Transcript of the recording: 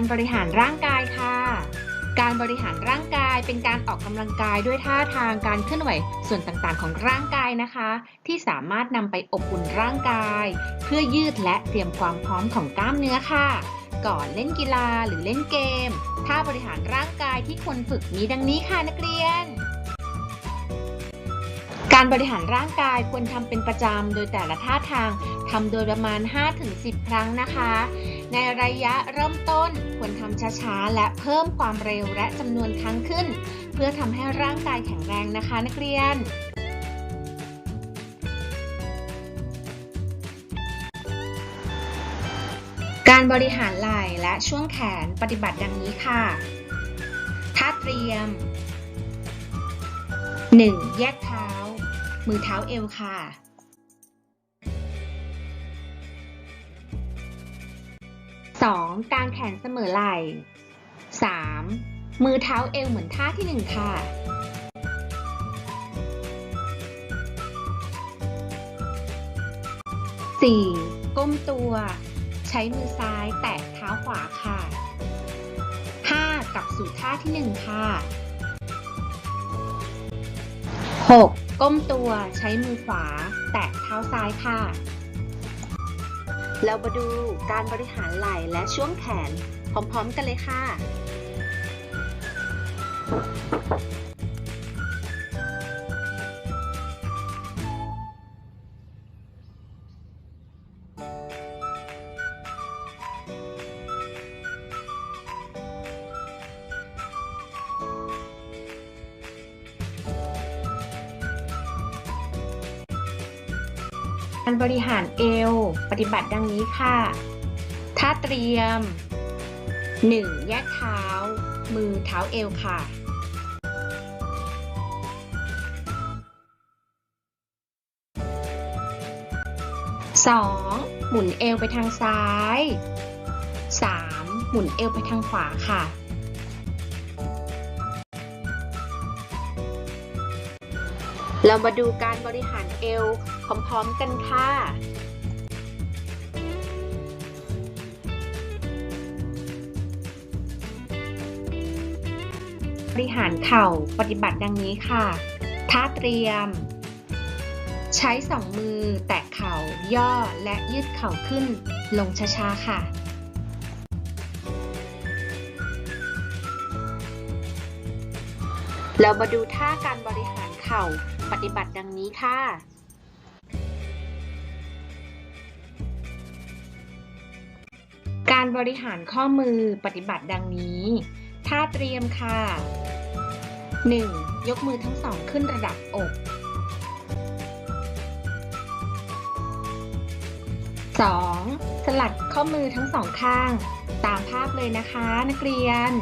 การบริหารร่างกายค่ะ การบริหารร่างกายเป็นการออกกำลังกายด้วยท่าทางการเคลื่อนไหวส่วนต่างๆ ของร่างกายนะคะ ที่สามารถนำไปอบอุ่นร่างกาย เพื่อยืดและเตรียมความพร้อมของกล้ามเนื้อค่ะ ก่อนเล่นกีฬาหรือเล่นเกม ท่าบริหารร่างกายที่ควรฝึกมีดังนี้ค่ะนักเรียนการบริหารร่างกายควรทำเป็นประจำ โดยแต่ละท่าทางทำโดยประมาณ 5-10 ครั้งนะคะ ในระยะเริ่มต้นควรทำช้าๆ และเพิ่มความเร็วและจำนวนครั้งขึ้น เพื่อทำให้ร่างกายแข็งแรงนะคะนักเรียนการบริหารไหล่และช่วงแขนปฏิบัติดังนี้ค่ะ ท่าเตรียม 1. แยกเท้า มือเท้าเอวค่ะ 2. กางแขนเสมอไหล่ 3. มือเท้าเอวเหมือนท่าที่ 1 ค่ะ 4. ก้มตัว ใช้มือซ้ายแตะเท้าขวาค่ะ 5. กลับสู่ท่าที่ 1 ค่ะ 6. ก้มตัวใช้มือขวา แตะเท้าซ้ายค่ะ เรามาดูการบริหารไหล่และช่วงแขนพร้อมๆกันเลยค่ะ การบริหารเอว ปฏิบัติดังนี้ค่ะ ท่าเตรียม 1. แยกเท้า มือเท้าเอวค่ะ 2. หมุนเอวไปทางซ้าย 3. หมุนเอวไปทางขวาค่ะ เรามาดูการบริหารเอว พร้อมๆกันค่ะบริหารเข่าปฏิบัติดังนี้ค่ะ ท่าเตรียม ใช้สองมือแตะเข่าย่อและยืดเข่าขึ้นลงช้าๆค่ะ เรามาดูท่าการบริหารเข่าปฏิบัติดังนี้ค่ะ การบริหารข้อมือปฏิบัติดังนี้ท่าเตรียมค่ะ 1. ยกมือทั้งสองขึ้นระดับอก 2. สลัดข้อมือทั้งสองข้าง ตามภาพเลยนะคะ นักเรียน